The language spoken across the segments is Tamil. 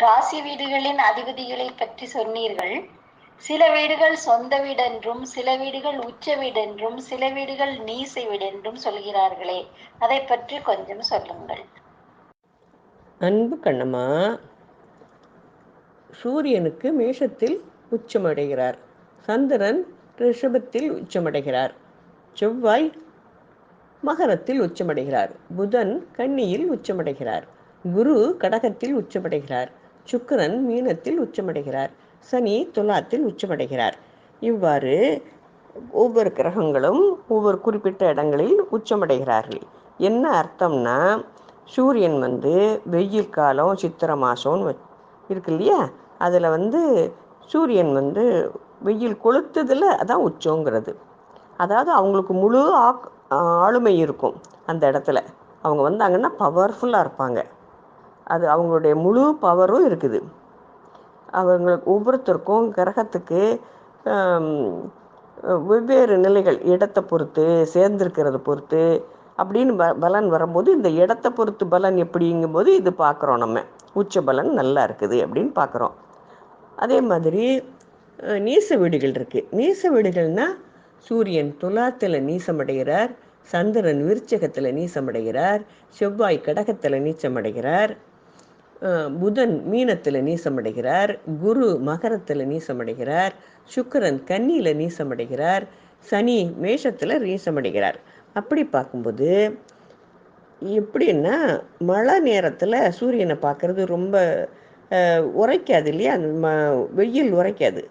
ராசி வீடுகளின் அதிபதிகளை பற்றி சொன்னீர்கள். சில வீடுகள் சொந்த வீடென்றும் சில வீடுகள் உச்ச வீடென்றும் சில வீடுகள் நீசை வீடென்றும் சொல்கிறார்களே. அதை பற்றி கொஞ்சம் சொல்லுங்கள். அன்பு கண்ணம்மா சூரியனுக்கு மேஷத்தில் உச்சமடைகிறார். சந்திரன் ரிஷபத்தில் உச்சமடைகிறார். செவ்வாய் மகரத்தில் உச்சமடைகிறார். புதன் கன்னியில் உச்சமடைகிறார். குரு கடகத்தில் உச்சமடைகிறார். சுக்கிரன் மீனத்தில் உச்சமடைகிறார். சனி துலாத்தில் உச்சமடைகிறார். இவ்வாறு ஒவ்வொரு கிரகங்களும் ஒவ்வொரு குறிப்பிட்ட இடங்களில் உச்சமடைகிறார்கள். என்ன அர்த்தம்னா சூரியன் வந்து வெயில் காலம் சித்திரை மாதம்னு இருக்கு இல்லையா? அதில் வந்து சூரியன் வந்து வெயில் கொளுத்ததில் அதான் உச்சங்கிறது. அதாவது அவங்களுக்கு முழு ஆக் ஆளுமை இருக்கும் அந்த இடத்துல. அவங்க வந்தாங்கன்னா பவர்ஃபுல்லாக இருப்பாங்க. அது அவங்களுடைய முழு பவரும் இருக்குது. அவங்களுக்கு ஒவ்வொருத்தருக்கும் கிரகத்துக்கு வெவ்வேறு நிலைகள் இடத்தை பொறுத்து சேர்ந்திருக்கிறத பொறுத்து அப்படின்னு ப பலன் வரும்போது இந்த இடத்தை பொறுத்து பலன் எப்படிங்கும்போது இது பார்க்குறோம் நம்ம. உச்ச பலன் நல்லா இருக்குது அப்படின்னு பார்க்குறோம். அதே மாதிரி நீச வீடுகள் இருக்குது நீச வீடுகள்னால் சூரியன் துலாத்தில் நீசமடைகிறார் சந்திரன் விருச்சகத்தில் நீசமடைகிறார் செவ்வாய் கடகத்தில் நீச்சமடைகிறார் புதன் மீனத்தில் நீசமடைகிறார் குரு மகரத்தில் நீசமடைகிறார் சுக்கரன் கன்னியில் நீசமடைகிறார் சனி மேஷத்தில் நீசமடைகிறார். அப்படி பார்க்கும்போது எப்படின்னா மழை நேரத்தில் சூரியனை பார்க்குறது ரொம்ப உரைக்காது இல்லையா? அந்த ம வெயில் உரைக்காது.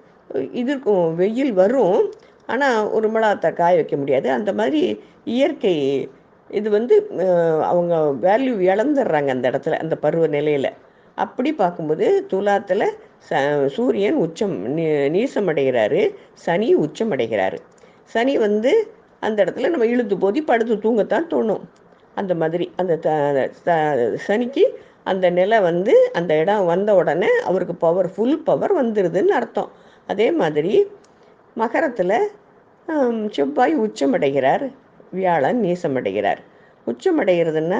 இதற்கும் வெயில் வரும். ஆனால் ஒரு மிளகாத்தை காய வைக்க முடியாது. அந்த மாதிரி இயற்கை இது வந்து அவங்க வேல்யூ இழந்துடுறாங்க அந்த இடத்துல அந்த பருவ நிலையில். அப்படி பார்க்கும்போது துலாத்தில் ச சூரியன் உச்சம் நீ நீசமடைகிறாரு சனி உச்சமடைகிறாரு. சனி வந்து அந்த இடத்துல நம்ம இழுத்து போதி படுத்து தூங்கத்தான் தோணும். அந்த மாதிரி அந்த த சனிக்கு அந்த நிலை வந்து அந்த இடம் வந்த உடனே அவருக்கு பவர் ஃபுல் பவர் வந்துடுதுன்னு அர்த்தம். அதே மாதிரி மகரத்தில் செவ்வாய் உச்சமடைகிறார். வியாழன் நீசமடைகிறார். உச்சமடைகிறதுன்னா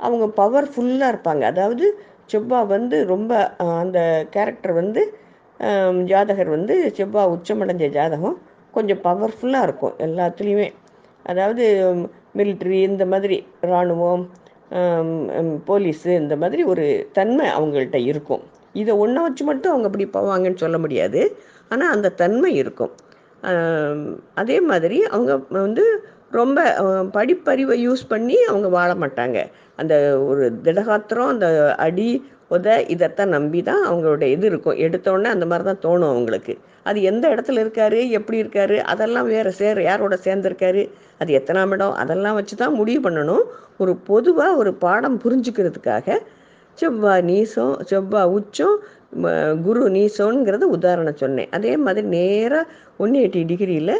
அவங்க பவர்ஃபுல்லாக இருப்பாங்க. அதாவது செவ்வா வந்து ரொம்ப அந்த கேரக்டர் வந்து ஜாதகர் வந்து செவ்வா உச்சமடைஞ்ச ஜாதகம் கொஞ்சம் பவர்ஃபுல்லாக இருக்கும் எல்லாத்துலேயுமே. அதாவது மிலிட்ரி இந்த மாதிரி இராணுவம் போலீஸு இந்த மாதிரி ஒரு தன்மை அவங்கள்ட்ட இருக்கும். இதை ஒன்றை வச்சு மட்டும் அவங்க அப்படி போவாங்கன்னு சொல்ல முடியாது. ஆனால் அந்த தன்மை இருக்கும். அதே மாதிரி அவங்க வந்து ரொம்ப படிப்பறிவை யூஸ் பண்ணி அவங்க வாழ மாட்டாங்க. அந்த ஒரு திடகாத்திரம் அந்த அடி உத இதைத்தான் நம்பி தான் அவங்களோட இது இருக்கும். எடுத்தோடனே அந்த மாதிரி தான் தோணும் அவங்களுக்கு. அது எந்த இடத்துல இருக்காரு எப்படி இருக்காரு அதெல்லாம் வேறு சேர் யாரோட சேர்ந்துருக்காரு அது எத்தனாம் இடம் அதெல்லாம் வச்சு தான் முடிவு பண்ணணும். ஒரு பொதுவாக ஒரு பாடம் புரிஞ்சுக்கிறதுக்காக செவ்வா நீசம் செவ்வா உச்சம் குரு நீசோங்கிறத உதாரணம் சொன்னேன். அதே மாதிரி நேராக ஒன் எயிட்டி டிகிரியில்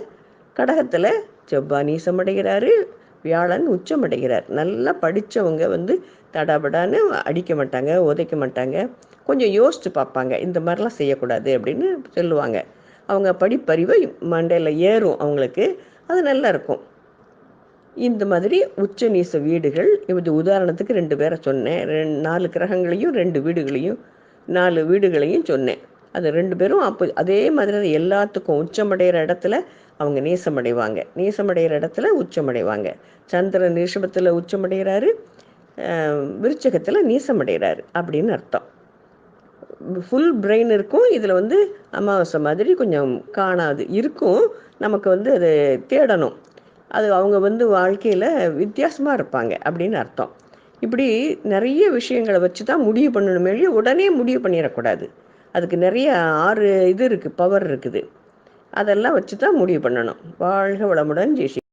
கடகத்தில் செவ்வாய் நீசமடைகிறாரு வியாழன் உச்சமடைகிறார். நல்லா படித்தவங்க வந்து தடாபடான்னு அடிக்க மாட்டாங்க உதைக்க மாட்டாங்க. கொஞ்சம் யோசித்து பார்ப்பாங்க இந்த மாதிரிலாம் செய்யக்கூடாது அப்படின்னு சொல்லுவாங்க. அவங்க படிப்பறிவை மண்டையில் ஏறும் அவங்களுக்கு அது நல்லா இருக்கும். இந்த மாதிரி உச்ச நீச வீடுகள் இது உதாரணத்துக்கு ரெண்டு பேரை சொன்னேன். ரெண்டு நாலு கிரகங்களையும் ரெண்டு வீடுகளையும் நாலு வீடுகளையும் சொன்னேன். அது ரெண்டு பேரும் அப்போ அதே மாதிரி எல்லாத்துக்கும் உச்சமடைகிற இடத்துல அவங்க நீசமடைவாங்க. நீசமடைகிற இடத்துல உச்சமடைவாங்க. சந்திரன் ரிஷபத்தில் உச்சமடைகிறாரு. விருச்சகத்தில் நீசமடைகிறாரு அப்படின்னு அர்த்தம். ஃபுல் பிரெயின் இருக்கும். இதில் வந்து அமாவாசை மாதிரி கொஞ்சம் காணாது இருக்கும். நமக்கு வந்து அது தேடணும். அது அவங்க வந்து வாழ்க்கையில் வித்தியாசமாக இருப்பாங்க அப்படின்னு அர்த்தம். இப்படி நிறைய விஷயங்களை வச்சு தான் முடிவு பண்ணணுமே உடனே முடிவு பண்ணிடக்கூடாது. அதுக்கு நிறைய ஆறு இது இருக்குது பவர் இருக்குது. அதெல்லாம் வச்சு தான் முடிவு பண்ணணும். வாழ்க வளமுடன் ஜெய்ஸ்ரீ